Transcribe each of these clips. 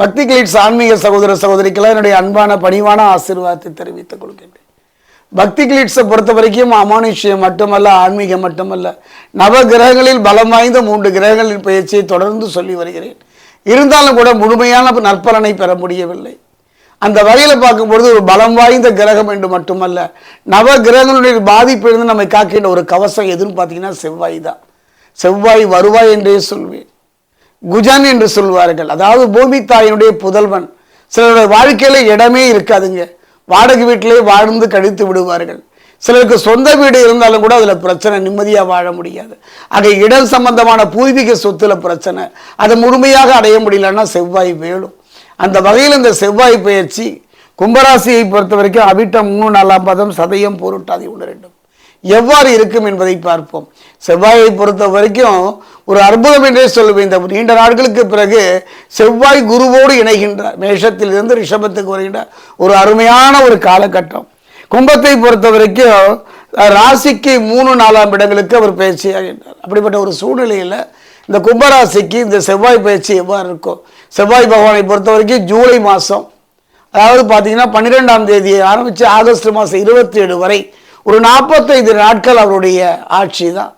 பக்தி கிளீட்ஸ் ஆன்மீக சகோதர சகோதரிக்கெல்லாம் என்னுடைய அன்பான பணிவான ஆசீர்வாதத்தை தெரிவித்துக் கொள்கின்றேன். பக்தி கிளீட்ஸை பொறுத்த வரைக்கும் அமானுஷ்யம் மட்டுமல்ல ஆன்மீகம் மட்டுமல்ல. நவ கிரகங்களில் பலம் வாய்ந்த மூன்று கிரகங்களின் பயிற்சியை தொடர்ந்து சொல்லி வருகிறேன். இருந்தாலும் கூட முழுமையான நற்பலனை பெற முடியவில்லை. அந்த வகையில் பார்க்கும்பொழுது ஒரு பலம் வாய்ந்த கிரகம் என்று மட்டுமல்ல நவ கிரகங்களுடைய பாதிப்பிலிருந்து நம்மை காக்கின்ற ஒரு கவசம் எதுன்னு பார்த்தீங்கன்னா செவ்வாய் தான். செவ்வாய் வருவாய் என்றே சொல்வேன். குஜன் என்று சொல்வார்கள். அதாவது பூமி தாயினுடைய புதல்வன். சிலருடைய வாழ்க்கையில் இடமே இருக்காதுங்க. வாடகை வீட்டிலே வாழ்ந்து கழித்து விடுவார்கள். சிலருக்கு சொந்த வீடு இருந்தாலும் கூட அதில் பிரச்சனை நிம்மதியாக வாழ முடியாது. ஆக இடம் சம்பந்தமான பூர்வீக சொத்துல பிரச்சனை. அதை முழுமையாக அடைய முடியலன்னா செவ்வாய் வேணும் அந்த வகையில் இந்த செவ்வாய் பயிற்சி கும்பராசியை பொறுத்த வரைக்கும் அவிட்டம் மூணு நாலாம் பதம் சதயம் பொருட்டாதி ஒன்று ரெண்டும். எவ்வாறு இருக்கும் என்பதை பார்ப்போம். செவ்வாயை பொறுத்த வரைக்கும் ஒரு அற்புதம் என்றே சொல்லுவேன் இந்த நீண்ட நாட்களுக்கு பிறகு செவ்வாய் குருவோடு இணைகின்றார். மேஷத்திலிருந்து ரிஷபத்துக்கு வருகின்ற ஒரு அருமையான ஒரு காலகட்டம். கும்பத்தை பொறுத்த வரைக்கும் ராசிக்கு மூணு நாலாம் இடங்களுக்கு அவர் பயிற்சியாகின்றார் அப்படிப்பட்ட ஒரு சூழ்நிலையில் இந்த கும்பராசிக்கு இந்த செவ்வாய் பயிற்சி எவ்வாறு இருக்கும்? செவ்வாய் பகவானை பொறுத்த வரைக்கும் ஜூலை மாதம் அதாவது பார்த்தீங்கன்னா பன்னிரெண்டாம் தேதியை ஆரம்பித்து ஆகஸ்ட் மாதம் இருபத்தி ஏழு வரை ஒரு நாற்பத்தைந்து நாட்கள் அவருடைய ஆட்சி தான்.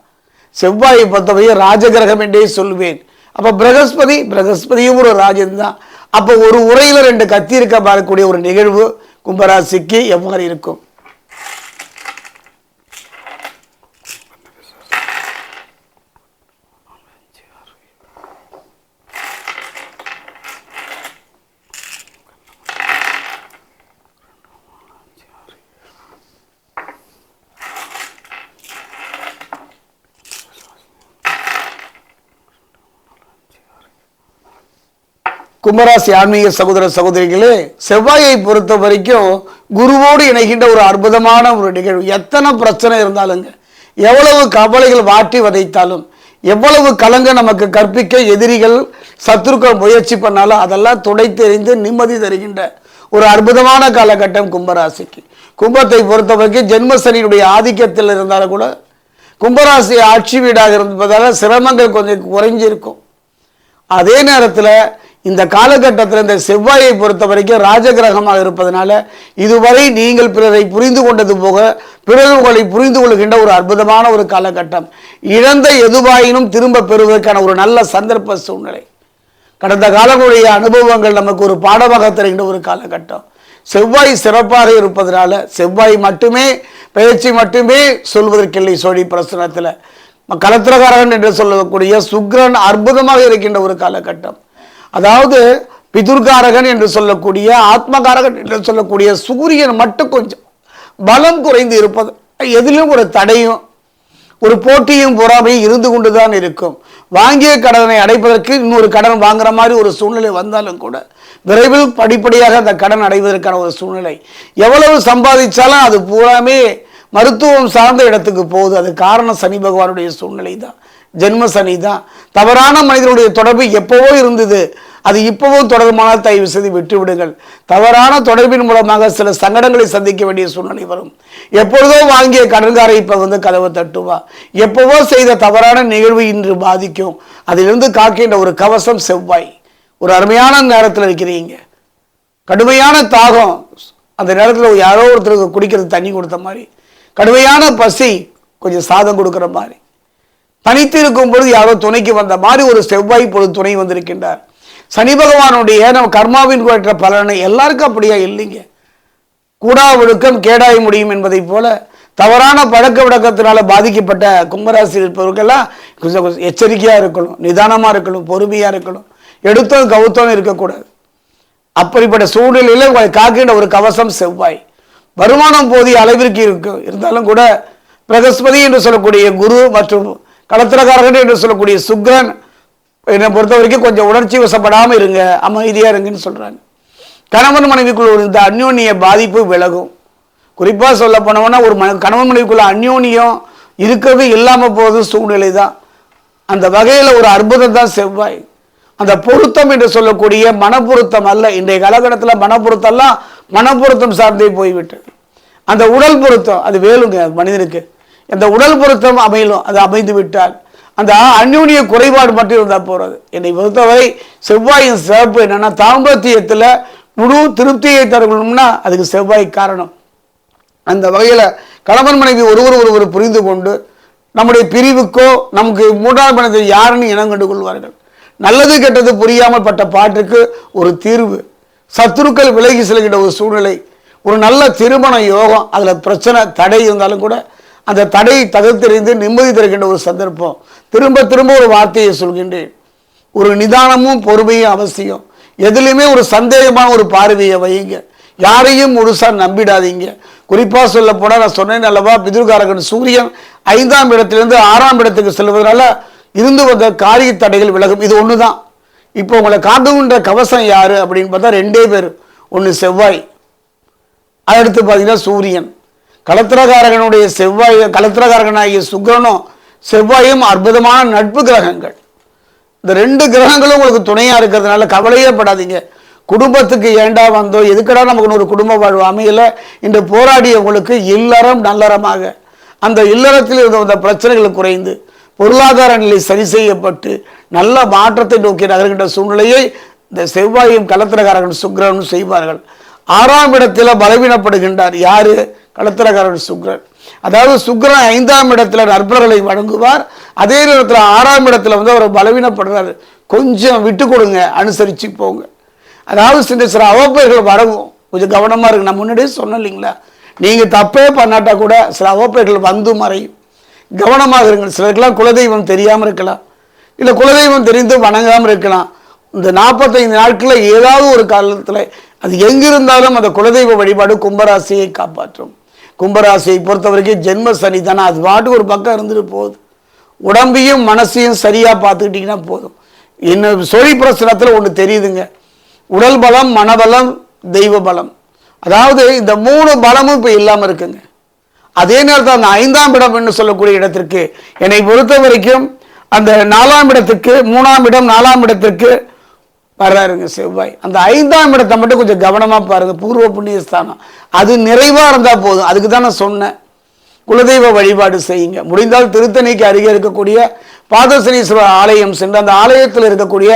செவ்வாயை பொறுத்தவரை ராஜகிரகம் என்றே சொல்வேன். அப்போ பிரகஸ்பதி பிரகஸ்பதியும் ஒரு ராஜன் தான். அப்போ ஒரு உரையில் ரெண்டு கத்தி இருக்க பார்க்கக்கூடிய ஒரு நிகழ்வு கும்பராசிக்கு எவ்வாறு இருக்கும்? கும்பராசி ஆன்மீக சகோதர சகோதரிகளே செவ்வாயை பொறுத்த வரைக்கும் குருவோடு இணைகின்ற ஒரு அற்புதமான ஒரு நிகழ்வு. எத்தனை பிரச்சனை இருந்தாலுங்க எவ்வளவு கவலைகள் வாட்டி வதைத்தாலும் எவ்வளவு கலங்க நமக்கு கற்பிக்க எதிரிகள் சத்துருக்கள் முயற்சி பண்ணாலும் அதெல்லாம் துடைத்தெறிந்து நிம்மதி தருகின்ற ஒரு அற்புதமான காலகட்டம் கும்பராசிக்கு. கும்பத்தை பொறுத்த வரைக்கும் ஜென்மசனியுடைய ஆதிக்கத்தில் இருந்தாலும் கூட கும்பராசி ஆட்சி வீடாக இருப்பதால் சிரமங்கள் கொஞ்சம் குறைஞ்சிருக்கும். அதே நேரத்தில் இந்த காலகட்டத்தில் இந்த செவ்வாயை பொறுத்த வரைக்கும் ராஜகிரகமாக இருப்பதனால இதுவரை நீங்கள் பிறரை புரிந்து கொண்டது போக பிறர் உங்களை புரிந்து கொள்கின்ற ஒரு அற்புதமான ஒரு காலகட்டம். இழந்த எதுவாயினும் திரும்ப பெறுவதற்கான ஒரு நல்ல சந்தர்ப்ப சூழ்நிலை. கடந்த காலங்களுடைய அனுபவங்கள் நமக்கு ஒரு பாடமாக தருகின்ற ஒரு காலகட்டம். செவ்வாய் சிறப்பாக இருப்பதனால செவ்வாய் மட்டுமே பயிற்சி மட்டுமே சொல்வதற்கில்லை சோழி பிரசனத்தில். கலத்திரகாரகன் என்று சொல்லக்கூடிய சுக்ரன் அற்புதமாக இருக்கின்ற ஒரு காலகட்டம். அதாவது பிதுர்காரகன் என்று சொல்லக்கூடிய ஆத்மகாரகன் என்று சொல்லக்கூடிய சூரியன் மட்டும் கொஞ்சம் பலம் குறைந்து இருப்பது எதிலும் ஒரு தடையும் ஒரு போட்டியும் பொறாமையும் இருந்து கொண்டு தான் இருக்கும். வாங்கிய கடனை அடைப்பதற்கு இன்னொரு கடன் வாங்குற மாதிரி ஒரு சூழ்நிலை வந்தாலும் கூட விரைவில் படிப்படியாக அந்த கடன் அடைவதற்கான ஒரு சூழ்நிலை. எவ்வளவு சம்பாதிச்சாலும் அது பூராமே மருத்துவம் சார்ந்த இடத்துக்கு போகுது. அது காரணம் சனி பகவானுடைய சூழ்நிலை தான் ஜென்ம சனி தான். தவறான மனிதனுடைய தொடர்பு எப்பவோ இருந்தது. அது இப்பவும் தொடர்பானால் தயவு செய்து விட்டுவிடுங்கள். தவறான தொடர்பின் மூலமாக சில சங்கடங்களை சந்திக்க வேண்டிய சூழ்நிலை வரும். எப்பொழுதோ வாங்கிய கடன்காரை இப்போ வந்து கதவை தட்டுவா. எப்பவோ செய்த தவறான நிகழ்வு இன்று பாதிக்கும். அதிலிருந்து காக்கின்ற ஒரு கவசம் செவ்வாய். ஒரு அருமையான நேரத்தில் இருக்கிறீங்க. கடுமையான தாகம். அந்த நேரத்தில் யாரோ ஒருத்தருக்கு குடிக்கிறது தண்ணி கொடுத்த மாதிரி. கடுமையான பசி. கொஞ்சம் சாதம் கொடுக்குற மாதிரி. தனித்து இருக்கும் பொழுது யாரோ துணைக்கு வந்த மாதிரி ஒரு செவ்வாய் பொழுது துணை வந்திருக்கின்றார். சனி பகவானுடைய நம்ம கர்மாவின் குறைற்ற பலனை எல்லாருக்கும் அப்படியா இல்லைங்க. கூடா ஒழுக்கம் கேடாய முடியும் என்பதைப் போல தவறான பழக்க வழக்கத்தினால பாதிக்கப்பட்ட கும்பராசி இருப்பவர்கள்லாம் கொஞ்சம் கொஞ்சம் எச்சரிக்கையாக இருக்கணும் நிதானமாக இருக்கணும் பொறுமையாக இருக்கணும். எடுத்தோம் கவுத்தோம் இருக்கக்கூடாது. அப்படிப்பட்ட சூழ்நிலையில் உங்களை காக்கின்ற ஒரு கவசம் செவ்வாய். வருமானம் போதிய அளவிற்கு இருக்கும் இருந்தாலும் கூட பிரகஸ்பதி என்று சொல்லக்கூடிய குரு மற்றும் கலத்திரக்காரர்கள் என்று சொல்லக்கூடிய சுக்ரன் என்னை பொறுத்த வரைக்கும் கொஞ்சம் உணர்ச்சி வசப்படாமல் இருங்க அமைதியாக இருங்கன்னு சொல்கிறாங்க கணவன் மனைவிக்குள்ள ஒரு இந்த அந்யோன்ய பாதிப்பு விலகும். குறிப்பாக சொல்ல போனோம்னா ஒரு மன கணவன் மனைவிக்குள்ள அந்யோன்யம் இருக்கிறது இல்லாமல் போகுது சூழ்நிலை தான் அந்த வகையில் ஒரு அற்புதம் தான் செவ்வாய். அந்த பொருத்தம் என்று சொல்லக்கூடிய மனப்பொருத்தம் அல்ல. இன்றைய காலகட்டத்தில் மனப்பொருத்தம்லாம் மனப்பொருத்தம் சார்ந்தே போய்விட்டது. அந்த உடல் பொருத்தம் அது வேலுங்க மனிதனுக்கு. இந்த உடல் பொருத்தம் அமையலும் அது அமைந்து விட்டால் அந்த அந்யூன்ய குறைபாடு மட்டும் இருந்தால் போகிறது என்னை பொறுத்தவரை செவ்வாயின் சிறப்பு என்னென்னா தாம்பத்தியத்தில் முழு திருப்தியை தரணும்னா அதுக்கு செவ்வாய் காரணம். அந்த வகையில் கணவன் மனைவி ஒருவர் ஒருவர் புரிந்து கொண்டு நம்முடைய பிரிவுக்கோ நமக்கு மூன்றாம் பணத்தை யாருன்னு இனம் கண்டு கொள்வார்கள். நல்லது கெட்டது புரியாமல் பட்ட பாட்டுக்கு ஒரு தீர்வு. சத்துருக்கள் விலகி செல்கின்ற ஒரு சூழ்நிலை ஒரு நல்ல திருமண யோகம் அதில் பிரச்சனை தடை இருந்தாலும் கூட அந்த தடையை தகர்த்தெறிந்து நிம்மதி தருகின்ற ஒரு சந்தர்ப்பம். திரும்ப திரும்ப ஒரு வார்த்தையை சொல்கின்றேன். ஒரு நிதானமும் பொறுமையும் அவசியம். எதுலையுமே ஒரு சந்தேகமான ஒரு பார்வையை வையுங்க. யாரையும் முழுசா நம்பிடாதீங்க. குறிப்பாக சொல்ல போனால் நான் சொன்னேன் அல்லவா பிதுர்காரகன் சூரியன் ஐந்தாம் இடத்திலிருந்து ஆறாம் இடத்துக்கு செல்வதனால இருந்து வந்த காரிய தடைகள் விலகும். இது ஒன்று தான் இப்போ உங்களை காட்டுகின்ற கவசம் யார் அப்படின்னு பார்த்தா ரெண்டே பேர். ஒன்று செவ்வாய். அடுத்து பார்த்தீங்கன்னா சூரியன். கலத்திரகாரகனுடைய செவ்வாய் கலத்திரகாரகனாகிய சுக்கரனும் செவ்வாயும் அற்புதமான நட்பு கிரகங்கள். இந்த ரெண்டு கிரகங்களும் உங்களுக்கு துணையாக இருக்கிறதுனால கவலையே படாதீங்க. குடும்பத்துக்கு ஏண்டா வந்தோம் எதுக்கடா நமக்கு ஒரு குடும்ப வாழ்வு அமையல? இன்று போராடியவங்களுக்கு இல்லறம் நல்லறமாக. அந்த இல்லறத்தில் இருந்த அந்த பிரச்சனைகள் குறைந்து பொருளாதார நிலை சரி செய்யப்பட்டு நல்ல மாற்றத்தை நோக்கி நகர்கின்ற சூழ்நிலையை இந்த செவ்வாயும் கலத்திரகாரகன் சுக்கரனும் செய்வார்கள். ஆறாம் இடத்தில் பலவீனப்படுகின்றார். யாரு? கலத்திரகாரன் சுக்ரன். அதாவது சுக்ரன் ஐந்தாம் இடத்துல நற்பர்களை வழங்குவார் அதே நேரத்தில் ஆறாம் இடத்துல வந்து அவர் பலவீனப்படுறாரு. கொஞ்சம் விட்டு கொடுங்க அனுசரித்து போங்க. அதாவது சின்ன சில அவப்பெயர்கள் வரவும் கொஞ்சம் கவனமாக இருக்கு நான் முன்னாடியே சொன்னேன் இல்லைங்களா? நீங்கள் தப்பே பண்ணாட்டா கூட சில அவப்பெயர்கள் வந்து மறையும். கவனமாக இருங்கள் சிலருக்கெல்லாம் குலதெய்வம் தெரியாமல் இருக்கலாம். இல்லை குலதெய்வம் தெரிந்து வணங்காமல் இருக்கலாம். இந்த நாற்பத்தைந்து நாட்களில் ஏதாவது ஒரு காலத்தில் அது எங்கிருந்தாலும் அந்த குலதெய்வ வழிபாடு கும்பராசியை காப்பாற்றும். கும்பராசியை பொறுத்த வரைக்கும் ஜென்ம சனி தானே. அது பாட்டு ஒரு பக்கம் இருந்துட்டு போகுது. உடம்பையும் மனசையும் சரியாக பார்த்துக்கிட்டிங்கன்னா போதும். என்ன சொறி பிரசனத்தில் ஒன்று தெரியுதுங்க. உடல் பலம் மனபலம் தெய்வ பலம். அதாவது இந்த மூணு பலமும் இப்போ இல்லாமல் இருக்குங்க. அதே நேரத்தில் அந்த ஐந்தாம் இடம் என்று சொல்லக்கூடிய இடத்திற்கு என்னை பொறுத்த வரைக்கும் அந்த நாலாம் இடத்துக்கு மூணாம் இடம் நாலாம் இடத்திற்கு வர்றாருங்க செவ்வாய். அந்த ஐந்தாம் இடத்தை மட்டும் கொஞ்சம் கவனமாக பாருங்கள் பூர்வ புண்ணிய ஸ்தானம் அது நிறைவாக இருந்தால் போதும். அதுக்கு தான் நான் சொன்னேன். குலதெய்வ வழிபாடு செய்யுங்க. முடிந்தால் திருத்தணிக்கு அருகே இருக்கக்கூடிய பாதசனீஸ்வரர் ஆலயம் சென்று அந்த ஆலயத்தில் இருக்கக்கூடிய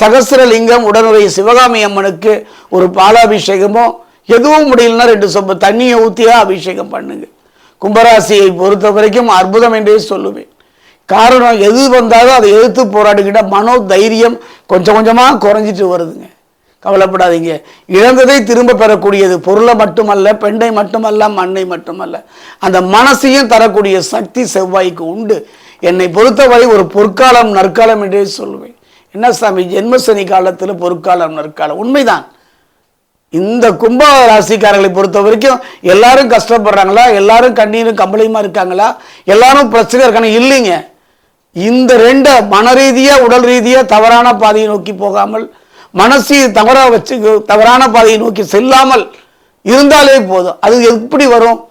சகசிரலிங்கம் உடனுடைய சிவகாமி அம்மனுக்கு ஒரு பாலாபிஷேகமோ எதுவும் முடியலன்னா ரெண்டு சொம்பு தண்ணியை ஊற்றியா அபிஷேகம் பண்ணுங்க. கும்பராசியை பொறுத்த வரைக்கும் அற்புதம் என்றே சொல்லுவேன். காரணம் எது வந்தாலும் அதை எதிர்த்து போராடிக்கிட்ட மனோ தைரியம் கொஞ்சம் கொஞ்சமாக குறைஞ்சிட்டு வருதுங்க. கவலைப்படாதீங்க. இழந்ததை திரும்ப பெறக்கூடியது பொருளை மட்டுமல்ல பெண்ணை மட்டுமல்ல மண்ணை மட்டுமல்ல. அந்த மனசையும் தரக்கூடிய சக்தி செவ்வாய்க்கு உண்டு. என்னை பொறுத்தவரை ஒரு பொற்காலம் நற்காலம் என்றே சொல்லுவேன் என்ன சாமி ஜென்மசனி காலத்தில் பொற்காலம் நற்காலம்? உண்மைதான். இந்த கும்ப ராசிக்காரர்களை பொறுத்த வரைக்கும் எல்லாரும் கஷ்டப்படுறாங்களா? எல்லாரும் கண்ணீரும் கம்பளையுமா இருக்காங்களா? எல்லாரும் பிரச்சனை இருக்காங்க. இல்லைங்க. இந்த ரெண்டை மன ரீதியாக உடல் ரீதியாக தவறான பாதையை நோக்கி போகாமல் மனசு தவறாக வச்சு தவறான பாதையை நோக்கி செல்லாமல் இருந்தாலே போதும். அது எப்படி வரும்?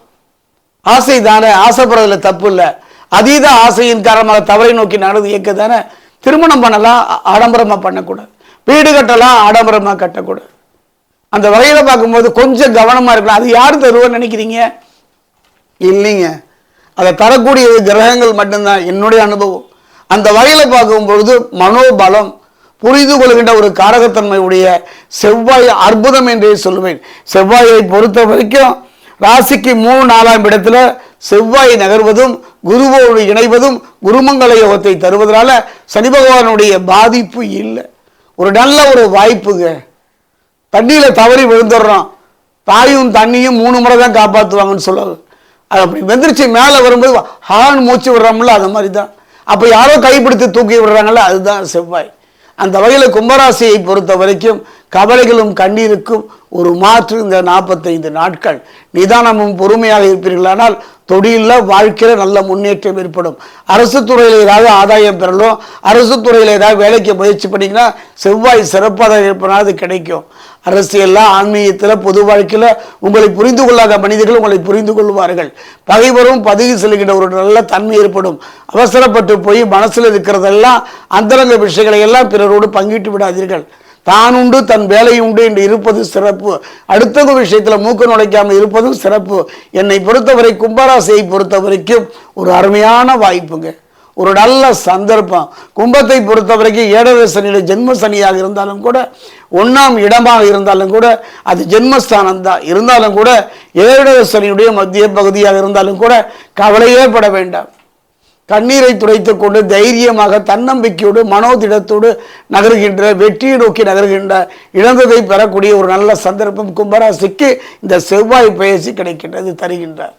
ஆசை தானே. ஆசைப்படுறதுல தப்பு இல்லை. அதீத ஆசையின் காரணமாக தவறை நோக்கி நடந்து இயக்க தானே திருமணம் பண்ணலாம் ஆடம்பரமாக பண்ணக்கூடாது. வீடு கட்டலாம் ஆடம்பரமாக கட்டக்கூடாது. அந்த வகையில் பார்க்கும்போது கொஞ்சம் கவனமாக இருக்கலாம். அது யார் தருவோன்னு நினைக்கிறீங்க? இல்லைங்க. அதை தரக்கூடியது கிரகங்கள் மட்டும்தான் என்னுடைய அனுபவம். அந்த வகையில் பார்க்கும்பொழுது மனோபலம் புரிந்து கொள்கின்ற ஒரு காரகத்தன்மையுடைய செவ்வாய் அற்புதம் என்றே சொல்லுவேன். செவ்வாயை பொறுத்த வரைக்கும் ராசிக்கு மூணு நாலாம் இடத்துல செவ்வாய் நகர்வதும் குருவோடு இணைவதும் குருமங்கள யோகத்தை தருவதனால சனி பகவானுடைய பாதிப்பு இல்லை. ஒரு நல்ல ஒரு வாய்ப்புங்க. தண்ணியில் தவறி விழுந்துடுறோம் தாயும் தண்ணியும் மூணு முறை தான் காப்பாற்றுவாங்கன்னு சொல்லுவாங்க அது அப்படி வெந்திரிச்சு மேலே வரும்போது ஹான் மூச்சு விடுறோம்ல அது மாதிரி தான் அப்போ யாரோ கைப்பிடித்து தூக்கி விடுறாங்களோ அதுதான் செவ்வாய். அந்த வகையில் கும்பராசியை பொறுத்த வரைக்கும் கவலைகளும் கண்ணீருக்கும் ஒரு மாற்று இந்த நாற்பத்தைந்து நாட்கள். நிதானமும் பொறுமையாக இருப்பீர்களானால் தொழிலில் வாழ்க்கையில் நல்ல முன்னேற்றம் ஏற்படும். அரசு துறையில் ஏதாவது ஆதாயம் பெறலும் அரசு துறையில் ஏதாவது வேலைக்கு முயற்சி பண்ணிங்கன்னா செவ்வாய் சிறப்பாக இருப்பதனால் அது கிடைக்கும். அரசியல்ல ஆன்மீகத்தில் பொது வாழ்க்கையில் உங்களை புரிந்து கொள்ளாத மனிதர்கள் உங்களை புரிந்து கொள்வார்கள். பகைவரும் பதவி செல்கின்ற ஒரு நல்ல தன்மை ஏற்படும். அவசரப்பட்டு போய் மனசில் இருக்கிறதெல்லாம் அந்தரங்க விஷயங்களை எல்லாம் பிறரோடு பங்கிட்டு விடாதீர்கள். தான் உண்டு தன் வேலை உண்டு என்று இருப்பது சிறப்பு. அடுத்தது விஷயத்தில் மூக்க நுழைக்காமல் இருப்பதும் சிறப்பு. என்னை பொறுத்தவரை கும்பராசியை பொறுத்த வரைக்கும் ஒரு அருமையான வாய்ப்புங்க. ஒரு நல்ல சந்தர்ப்பம். கும்பத்தை பொறுத்த வரைக்கும் ஏழரை சனியில் ஜென்ம சனியாக இருந்தாலும் கூட ஒன்றாம் இடமாக இருந்தாலும் கூட அது ஜென்மஸ்தானம் தான். இருந்தாலும் கூட ஏழரை சனியுடைய மத்திய பகுதியாக இருந்தாலும் கூட கவலையே பட வேண்டாம். கண்ணீரை துடைத்து கொண்டு தைரியமாக தன்னம்பிக்கையோடு மனோதிடத்தோடு நகர்கின்ற வெற்றியை நோக்கி நகர்கின்ற இழந்ததை பெறக்கூடிய ஒரு நல்ல சந்தர்ப்பம் கும்பராசிக்கு இந்த செவ்வாய் பயிற்சி கிடைக்கின்றது தருகின்றார்.